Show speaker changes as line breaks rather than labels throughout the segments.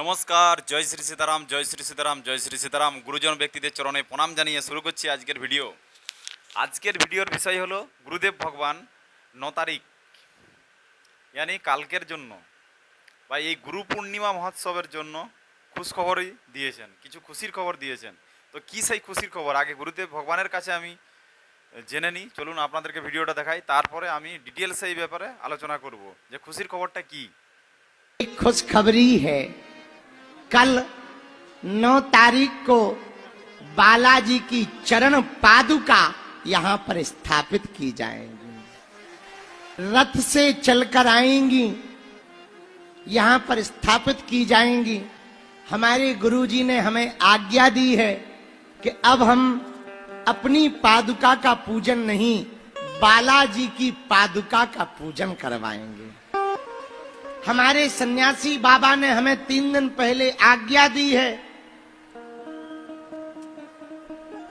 নমস্কার, জয় শ্রী সীতারাম, জয় শ্রী সীতারাম, জয় শ্রী সীতারাম। গুরুজন ব্যক্তিদের চরণে প্রণাম জানিয়ে শুরু করছি আজকের ভিডিও। আজকের ভিডিওর বিষয় হলো গুরুদেব ভগবান ন তারিখ, ইয়ানি কালকের জন্য বা এই গুরু পূর্ণিমা মহোৎসবের জন্য খুশখবরই দিয়েছেন, কিছু খুশির খবর দিয়েছেন। তো কী সেই খুশির খবর? আগে গুরুদেব ভগবানের কাছে আমি জেনে নিই, চলুন আপনাদেরকে ভিডিওটা দেখাই, তারপরে আমি ডিটেলস এই ব্যাপারে আলোচনা করব যে খুশির খবরটা কী।
খুশখবরই হ্যাঁ कल 9 तारीख को बालाजी की चरण पादुका यहाँ पर स्थापित की जाएँगी। रथ से चलकर आएँगी, यहाँ पर स्थापित की जाएँगी। हमारे गुरुजी ने हमें आज्ञा दी है कि अब हम अपनी पादुका का पूजन नहीं, बालाजी की पादुका का पूजन करवाएँगे। हमारे सन्यासी बाबा ने हमें तीन दिन पहले आज्ञा दी है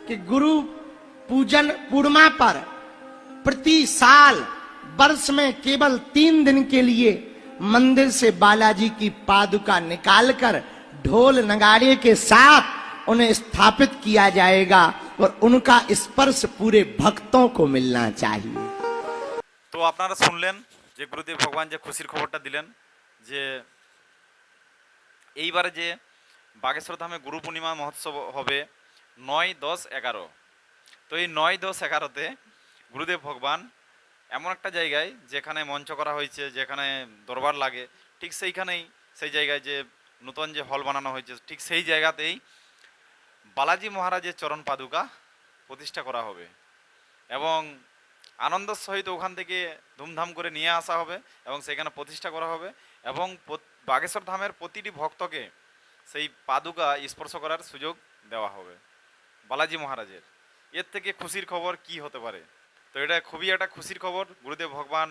कि गुरु पूजन पूर्णिमा पर प्रति साल वर्ष में केवल तीन दिन के लिए मंदिर से बालाजी की पादुका निकालकर ढोल नगाड़े के साथ उन्हें स्थापित किया जाएगा और उनका स्पर्श पूरे भक्तों को मिलना चाहिए।
तो अपना सुन लें যে গুরুদেব ভগবান যে খুশির খবরটা দিলেন, যে এইবারে যে বাগেশ্বর ধামে গুরু পূর্ণিমা মহোৎসব হবে নয়, দশ, এগারো। তো এই নয়, দশ, এগারোতে গুরুদেব ভগবান এমন একটা জায়গায় যেখানে মঞ্চ করা হয়েছে, যেখানে দরবার লাগে, ঠিক সেইখানেই সেই জায়গায় যে নতুন যে হল বানানো হয়েছে, ঠিক সেই জায়গাতেই বালাজি মহারাজের চরণ পাদুকা প্রতিষ্ঠা করা হবে। এবং আনন্দের সহিত ওখান থেকে ধুমধাম করে নিয়ে আসা হবে এবং সেখানে প্রতিষ্ঠা করা হবে এবং বাগেশ্বর ধামের প্রতিটি ভক্তকে সেই পাদুকা স্পর্শ করার সুযোগ দেওয়া হবে। বালাজি মহারাজের। এর থেকে খুশির খবর কি হতে পারে? তো এটা খুবই একটা খুশির খবর, গুরুদেব ভগবান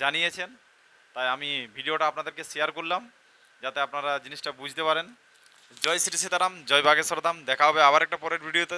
জানিয়েছেন। তাই আমি ভিডিওটা আপনাদেরকে শেয়ার করলাম, যাতে আপনারা জিনিসটা বুঝতে পারেন। জয় শ্রী সীতারাম, জয় বাগেশ্বর ধাম। দেখা হবে আবার একটা পরের ভিডিওতে।